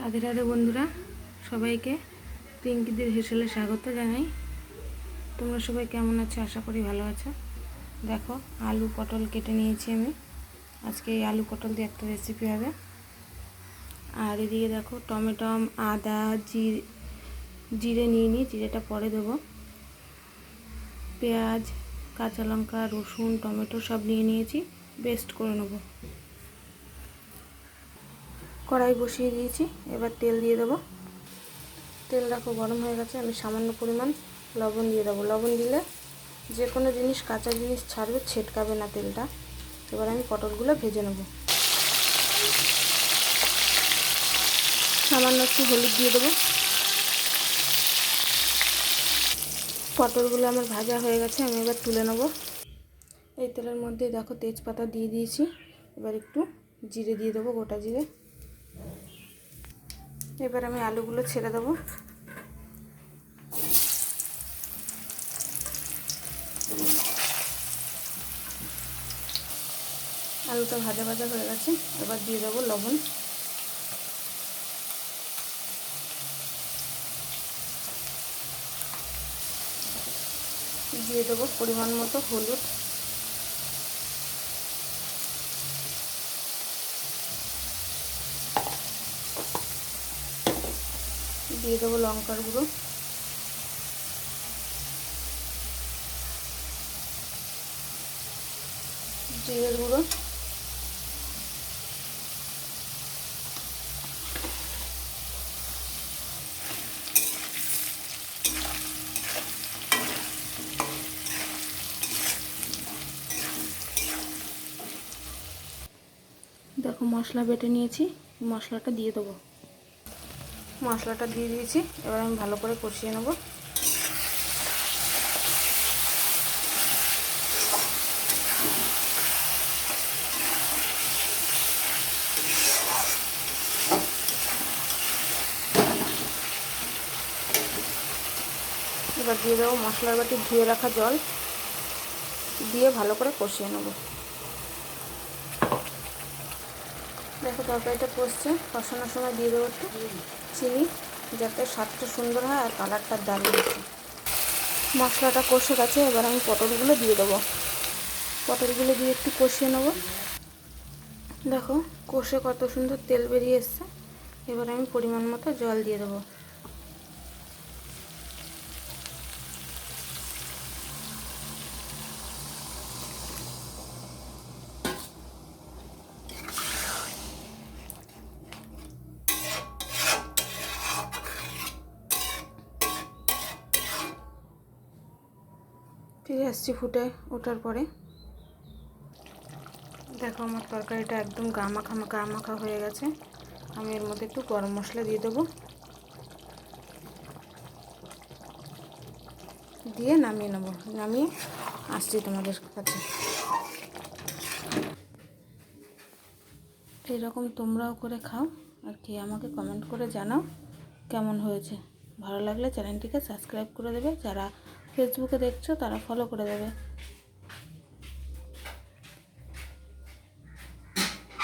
রাধে রাধে বন্ধুরা, সবাইকে পিঙ্কিদের হেসেলে স্বাগত জানাই। তোমরা সবাই কেমন আছো? আশা করি ভালো আছো। দেখো, আলু পটল কেটে নিয়েছি আমি। আজকে এই আলু পটল দিয়ে একটা রেসিপি হবে। আর এদিকে দেখো টমেটম আদা, জিরে জিরে নিয়ে নিই জিরেটা পরে দেবো। পেঁয়াজ, কাঁচা লঙ্কা, রসুন, টমেটো সব নিয়ে নিয়েছি। বেস্ট করে নেব। কড়াই বসিয়ে দিয়েছি। এবার তেল দিয়ে দেবো। তেল দেখো গরম হয়ে গেছে, আমি সামান্য পরিমাণ লবণ দিয়ে দেবো। লবণ দিলে যে কোনো জিনিস, কাঁচা জিনিস ছাড়বে, ছেটকাবে না তেলটা। এবার আমি পটলগুলো ভেজে নেব। সামান্য একটু হলুদ দিয়ে দেবো। পটলগুলো আমার ভাজা হয়ে গেছে, আমি এবার তুলে নেব। এই তেলের মধ্যে দেখো তেজপাতা দিয়ে দিয়েছি। এবার একটু জিরে দিয়ে দেবো, গোটা জিরে। এবার আমি আলুগুলো ছেড়ে দেবো। আলুটা ভাজা ভাজা হয়ে গেছে, এবার দিয়ে দেবো লবণ। দিয়ে দেবো পরিমাণ মতো হলুদ। দিয়ে দেবো লঙ্কার গুঁড়ো। জিরের গুঁড়ো। দেখো মশলা বেটে নিয়েছি মশলাটা দিয়ে দেবো। মশলাটা দিয়ে দিয়েছি। এবার আমি ভালো করে কষিয়ে নেব। এবার দিয়ে দেবো মশলার বাটি, ধুয়ে রাখা জল। দিয়ে ভালো করে কষিয়ে নেব। দেখো তরকারিটা কষছে। কষানোর সময় দিয়ে দেবো একটু। চিনি, যাতে স্বাদটা সুন্দর হয় আর কালারটা দারুণ আছে মশলাটা কষে গেছে, এবার আমি পটলগুলো দিয়ে দেবো। পটলগুলো দিয়ে একটু কষিয়ে নেব। দেখো, কষে কত সুন্দর তেল বেরিয়ে এসছে। এবার আমি পরিমাণ মতো জল দিয়ে দেবো। ফিরে আসছি ফুটে ওঠার পরে। দেখো আমার তরকারিটা একদম গা মাখা মাখা হয়ে গেছে। আমি এর মধ্যে একটু গরম মশলা দিয়ে দেবো। দিয়ে নামিয়ে নেব। নামিয়ে আসছি তোমাদের কাছে। এরকম তোমরাও করে খাও আর কি, আমাকে কমেন্ট করে জানাও কেমন হয়েছে। ভালো লাগলে চ্যানেলটিকে সাবস্ক্রাইব করে দেবে। যারা ফেসবুকে দেখছ তারা ফলো করে দেবে।